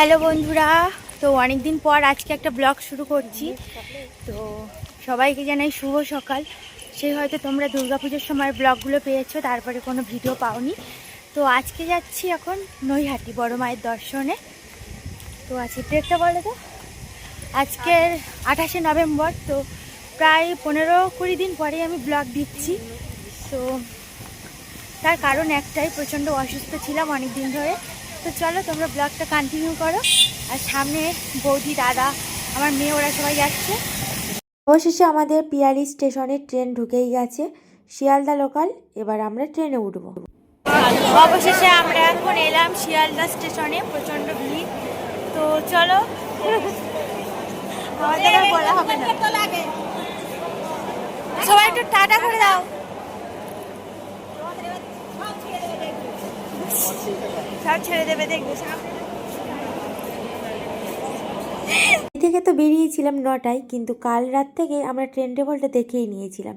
Hello বন্ধুরা, তো অনেক দিন পর আজকে একটা ব্লগ শুরু করছি। তো সবাইকে জানাই শুভ সকাল। সেই হয়তো তোমরা দুর্গাপুজোর সময় ব্লগগুলো পেয়েছ, তারপরে কোনো ভিডিও পাওনি। তো আজকে যাচ্ছি এখন নৈহাটি বড় মায়ের দর্শনে। তো আজকে ডেটটা বলো তো? আজকের আঠাশে নভেম্বর, তো প্রায় পনেরো কুড়ি দিন পরেই আমি ব্লগ দিচ্ছি। তো তার কারণ একটাই, প্রচণ্ড অসুস্থ ছিলাম অনেক দিন ধরে। তো চলো তোমরা ব্লগটা কন্টিনিউ করো। আর সামনে বৌদি, দাদা, আমার মেয়ে, ওরা সবাই যাচ্ছে। অবশেষে আমাদের পিয়ালি স্টেশনে ট্রেন ঢুকেই গেছে। শিয়ালদা লোকাল এবার আমরা ট্রেনে উঠব। অবশেষে আমরা এখন এলাম শিয়ালদা স্টেশনে, প্রচণ্ড ভিড়। তো চলো বলা হবে না। সবাই একটু টাটা করে দাও। থেকে তো বেরিয়েছিলাম নটায়, কিন্তু কাল রাত থেকে আমরা ট্রেন টেবলটা দেখেই নিয়েছিলাম।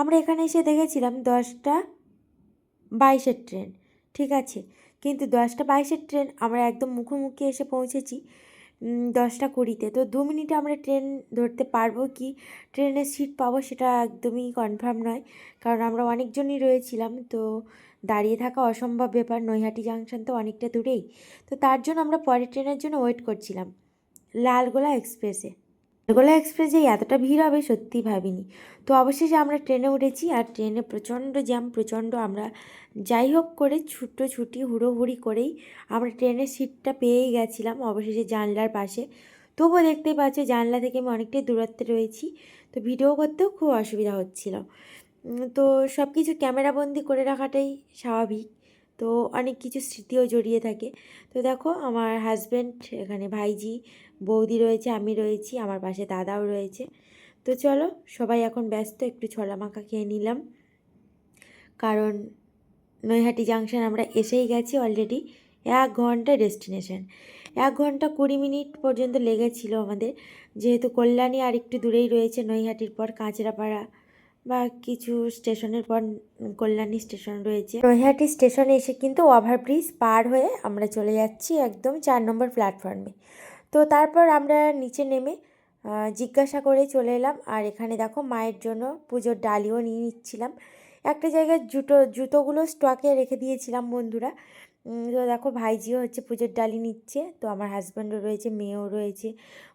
আমরা এখানে এসে দেখেছিলাম দশটা বাইশের ট্রেন, ঠিক আছে? কিন্তু দশটা বাইশের ট্রেন আমরা একদম মুখোমুখি এসে পৌঁছেছি। দশটা কুড়িতে। তো দু মিনিটে আমরা ট্রেন ধরতে পারব কি? ট্রেনের সিট পাবো সেটা একদমই কনফার্ম নয়। কারণ আমরা অনেকজনই রয়েছিলাম, তো দাঁড়িয়ে থাকা অসম্ভব ব্যাপার। নৈহাটি জাংশন তো অনেকটা দূরেই। তো তার জন্য আমরা পরের ট্রেনের জন্য ওয়েট করছিলাম, লালগোলা এক্সপ্রেসে লালগোলা এক্সপ্রেসে এতটা ভিড় হবে সত্যি ভাবিনি। তো অবশেষে আমরা ট্রেনে উঠেছি আর ট্রেনে প্রচণ্ড জ্যাম, প্রচণ্ড আমরা যাই হোক করে ছুটো ছুটি হুড়োহুড়ি করেই আমরা ট্রেনের সিটটা পেয়েই গেছিলাম অবশেষে জানলার পাশে। তবুও দেখতেই পাচ্ছ জানলা থেকে আমি অনেকটাই দূরত্বে রয়েছি, তো ভিডিও করতেও খুব অসুবিধা হচ্ছিল। তো সব কিছু ক্যামেরাবন্দি করে রাখাটাই স্বাভাবিক। তো অনেক কিছু স্মৃতিও জড়িয়ে থাকে। তো দেখো, আমার হাজব্যান্ড এখানে ভাইজি, বৌদি রয়েছে, আমি রয়েছি, আমার পাশে দাদাও রয়েছে। তো চলো, সবাই এখন ব্যস্ত, একটু ছলা মাখা খেয়ে নিলাম। কারণ নৈহাটি জাংশন আমরা এসেই গেছি অলরেডি এক ঘণ্টা ডেস্টিনেশন এক ঘণ্টা কুড়ি মিনিট পর্যন্ত লেগেছিল আমাদের। যেহেতু কল্যাণী আর একটু দূরেই রয়েছে নৈহাটির পর কাঁচরাপাড়া। বা কিছু স্টেশনের পর কল্যাণী স্টেশন রয়েছে। নৈহাটি স্টেশনে এসে কিন্তু ওভারব্রিজ পার হয়ে আমরা চলে যাচ্ছি একদম চার নম্বর প্ল্যাটফর্মে। তো তারপর আমরা নিচে নেমে জিজ্ঞাসা করে চলে এলাম। আর এখানে দেখো মায়ের জন্য পুজোর ডালিও নিয়ে নিচ্ছিলাম। একটা জায়গায় জুতো জুতোগুলো স্টকে রেখে দিয়েছিলাম বন্ধুরা। তো দেখো ভাইজিও হচ্ছে পুজোর ডালি নিচ্ছে। তো আমার হাজব্যান্ডও রয়েছে, মেয়েও রয়েছে।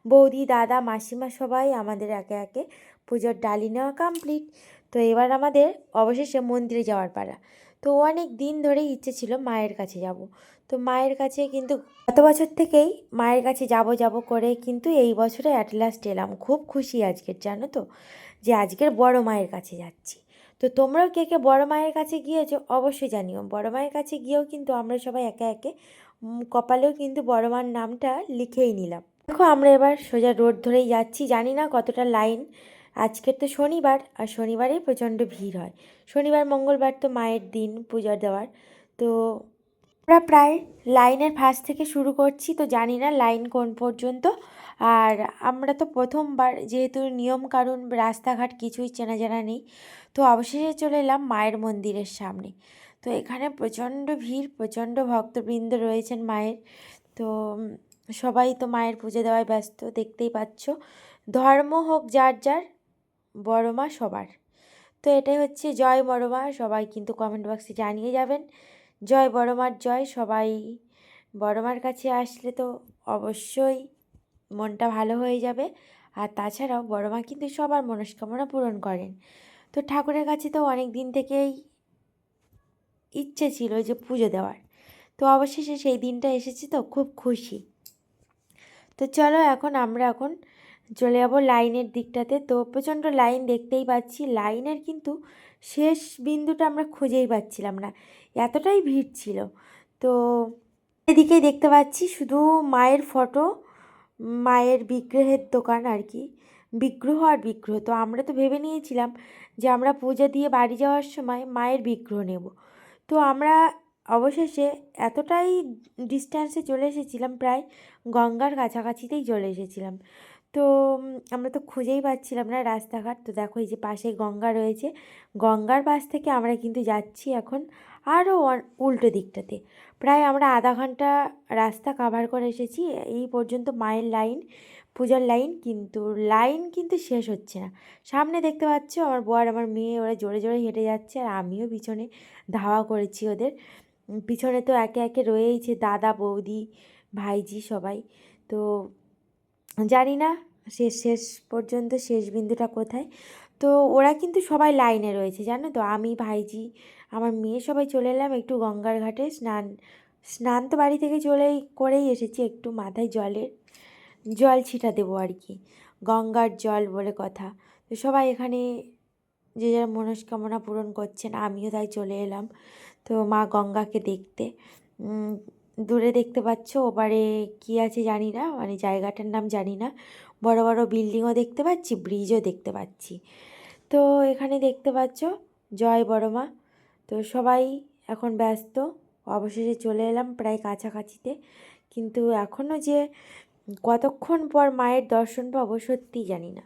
বৌদি, দাদা, মাসিমা সবাই আমাদের একে একে পুজোর ডালি নেওয়া কমপ্লিট তো এবার আমাদের অবশেষে মন্দিরে যাওয়ার পালা। তো অনেক দিন ধরেই ইচ্ছে ছিল মায়ের কাছে যাব। তো মায়ের কাছে কিন্তু গত বছর থেকেই মায়ের কাছে যাব যাব করে কিন্তু এই বছরে অ্যাট লাস্ট এলাম। খুব খুশি আজকের, জানো তো? যে আজকের বড় মায়ের কাছে যাচ্ছি। তো তোমরাও কে কে বড় মায়ের কাছে গিয়েছো অবশ্যই জানিও। বড় মায়ের কাছে গিয়েও কিন্তু আমরা সবাই একে একে কপালেও কিন্তু বড় মার নামটা লিখেই নিলাম। দেখো আমরা এবার সোজা রোড ধরেই যাচ্ছি। জানি না কতটা লাইন আজকের তো শনিবার আর শনিবারেই প্রচণ্ড ভিড় হয়। শনিবার, মঙ্গলবার তো মায়ের দিন পূজা দেওয়ার। তো আমরা প্রায় লাইনের ফার্স্ট থেকে শুরু করছি, তো জানি না লাইন কোন পর্যন্ত। আর আমরা তো প্রথমবার, যেহেতু নিয়ম কারণ রাস্তাঘাট কিছুই চেনা জানা নেই, তো অবশেষে চলে এলাম মায়ের মন্দিরের সামনে। তো এখানে প্রচণ্ড ভিড়, প্রচণ্ড ভক্তবৃন্দ রয়েছেন মায়ের। তো সবাই তো মায়ের পুজো দেওয়ায় ব্যস্ত, দেখতেই পাচ্ছ। ধর্ম হোক যার যার বড় মা সবার। তো এটাই হচ্ছে জয় বড় মা, সবাই কিন্তু কমেন্ট বক্সে জানিয়ে যাবেন। জয় বড় মার জয়, সবাই বড় মার কাছে আসলে তো অবশ্যই মনটা ভালো হয়ে যাবে। আর তাছাড়াও বড় মা কিন্তু সবার মনস্কামনা পূরণ করেন। তো ঠাকুরের কাছে তো অনেক দিন থেকেই ইচ্ছে ছিল যে পুজো দেওয়ার। তো অবশেষে সেই দিনটা এসেছে তো খুব খুশি। তো চলো এখন আমরা এখন চলে যাব লাইনের দিকটাতে। তো প্রচণ্ড লাইন দেখতেই পাচ্ছি। লাইনের কিন্তু শেষ বিন্দুটা আমরা খুঁজেই পাচ্ছিলাম না। এতটাই ভিড় ছিল। তো এদিকেই দেখতে পাচ্ছি শুধু মায়ের ফটো, মায়ের বিগ্রহের দোকান আর কি। বিগ্রহ আর বিগ্রহ। তো আমরা তো ভেবে নিয়েছিলাম যে আমরা পূজা দিয়ে বাড়ি যাওয়ার সময় মায়ের বিগ্রহ নেব। তো আমরা অবশেষে এতটাই ডিস্ট্যান্সে চলে এসেছিলাম, প্রায় গঙ্গার কাছাকাছিতেই চলে এসেছিলাম। তো আমরা তো খুঁজেই পাচ্ছিলাম না রাস্তাঘাট। তো দেখো এই যে পাশে গঙ্গা রয়েছে। গঙ্গার পাশ থেকে আমরা কিন্তু যাচ্ছি এখন আরও উল্টো দিকটাতে। প্রায় আমরা আধা ঘণ্টা রাস্তা কাভার করে এসেছি। এই পর্যন্ত মায়ের লাইন পূজার লাইন কিন্তু লাইন কিন্তু শেষ হচ্ছে না। সামনে দেখতে পাচ্ছ আমার বর, আমার মেয়ে, ওরা জোরে জোরে হেঁটে যাচ্ছে আর আমিও পিছনে ধাওয়া করেছি ওদের। পিছনে তো একে একে রয়েইছে দাদা, বৌদি, ভাইজি সবাই। তো, জানি না শেষ শেষ পর্যন্ত শেষ বিন্দুটা কোথায়? তো ওরা কিন্তু সবাই লাইনে রয়েছে, জানো তো? আমি, ভাইজি, আমার মেয়ে সবাই চলে এলাম একটু গঙ্গার ঘাটে। স্নান স্নান তো বাড়ি থেকে চলেই, করেই এসেছি একটু মাথায় জলের জল ছিটা দেবো আর কি। গঙ্গার জল বলে কথা। তো সবাই এখানে যে যার মনস্কামনা পূরণ করছেন, আমিও তাই চলে এলাম। তো মা গঙ্গাকে দেখতে। দূরে দেখতে পাচ্ছ, ওপারে কী আছে জানি না মানে জায়গাটার নাম জানি না। বড় বড় বিল্ডিংও দেখতে পাচ্ছি ব্রিজও দেখতে পাচ্ছি। তো এখানে দেখতে পাচ্ছ, জয় বড় মা তো সবাই এখন ব্যস্ত, অবশেষে চলে এলাম প্রায় কাছাকাছিতে। কিন্তু এখনও যে কতক্ষণ পর মায়ের দর্শন পাবো সত্যিই জানি না।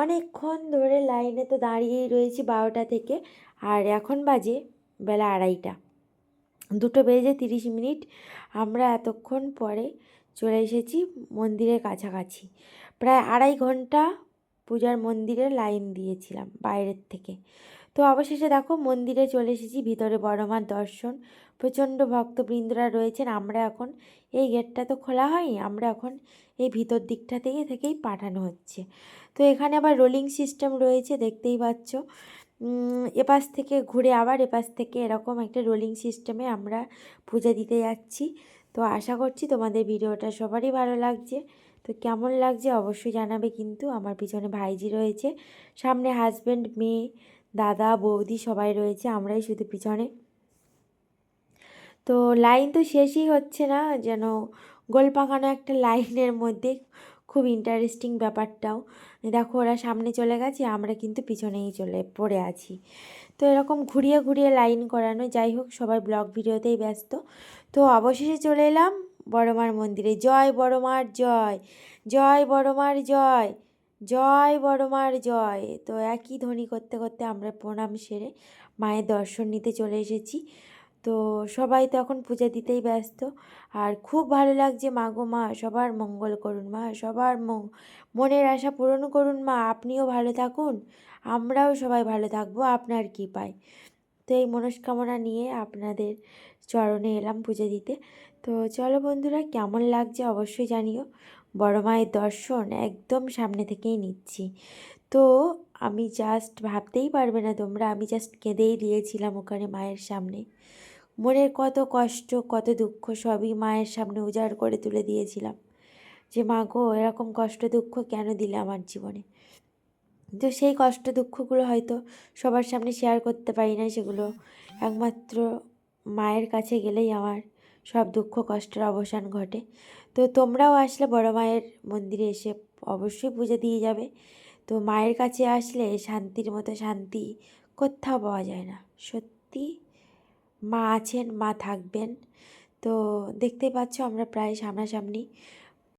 অনেকক্ষণ ধরে লাইনে তো দাঁড়িয়েই রয়েছি বারোটা থেকে, আর এখন বাজে বেলা আড়াইটা। দুটো বেজে তিরিশ মিনিট, আমরা এতক্ষণ পরে চলে এসেছি মন্দিরের কাছাকাছি। প্রায় আড়াই ঘণ্টা পূজার মন্দিরে লাইন দিয়েছিলাম বাইরের থেকে। তো অবশেষে দেখো মন্দিরে চলে এসেছি, ভিতরে বড় মার দর্শন। প্রচণ্ড ভক্তবৃন্দরা রয়েছেন। আমরা এখন এই গেটটা তো খোলা হয়নি, আমরা এখন এই ভিতর দিকটা থেকে থেকেই পাঠানো হচ্ছে। তো এখানে আবার রোলিং সিস্টেম রয়েছে, দেখতেই পাচ্ছ। এপাশ থেকে ঘুরে আবার এপাশ থেকে এরকম একটা রোলিং সিস্টেমে আমরা পূজা দিতে যাচ্ছি। তো আশা করছি তোমাদের ভিডিওটা সবারই ভালো লাগছে। তো কেমন লাগছে অবশ্যই জানাবে কিন্তু। আমার পিছনে ভাইজি রয়েছে, সামনে হাজব্যান্ড মেয়ে, দাদা, বৌদি সবাই রয়েছে, আমরাই শুধু পিছনে। তো লাইন তো শেষই হচ্ছে না, যেন গোল পাকানো একটা লাইনের মধ্যে খুব ইন্টারেস্টিং ব্যাপারটাও। দেখো ওরা সামনে চলে গেছে, আমরা কিন্তু পিছনেই চলে, পড়ে আছি। তো এরকম ঘুরিয়ে ঘুরিয়ে লাইন করানো, যাই হোক সবাই ব্লগ ভিডিওতেই ব্যস্ত। তো অবশেষে চলে এলাম। বড়মার মন্দিরে। জয় বড়মার জয় জয় বড়মার জয় জয় বড়মার জয়। তো একই ধ্বনি করতে করতে আমরা প্রণাম সেরে মায়ের দর্শন নিতে চলে এসেছি। তো সবাই তো এখন পূজা দিতেই ব্যস্ত। আর খুব ভালো লাগছে মা গো মা, সবার মঙ্গল করুন মা, সবার মনের আশা পূরণ করুন মা। আপনিও ভালো থাকুন, আমরাও সবাই ভালো থাকব, আপনার কী পাই তো এই মনস্কামনা নিয়ে আপনাদের চরণে এলাম পূজা দিতে। তো চলো বন্ধুরা, কেমন লাগছে অবশ্যই জানিও। বড় মায়ের দর্শন একদম সামনে থেকেই নিচ্ছি। তো আমি জাস্ট ভাবতেই পারবে না তোমরা, আমি জাস্ট কেঁদেই দিয়েছিলাম ওখানে মায়ের সামনে। মনের কত কষ্ট, কত দুঃখ, সবই মায়ের সামনে উজাড় করে তুলে দিয়েছিলাম। যে মা গো, এরকম কষ্ট দুঃখ কেন দিলে আমার জীবনে? তো সেই কষ্ট দুঃখগুলো হয়তো সবার সামনে শেয়ার করতে পারি না, সেগুলো একমাত্র মায়ের কাছে গেলেই আমার। সব দুঃখ কষ্টের অবসান ঘটে। তো তোমরাও আসলে বড় মায়ের মন্দিরে এসে অবশ্যই পুজো দিয়ে যাবে। তো মায়ের কাছে আসলে শান্তির মতো শান্তি কোথাও পাওয়া যায় না। সত্যি মা আছেন, মা থাকবেন। তো দেখতে পাচ্ছ আমরা প্রায় সামনাসামনি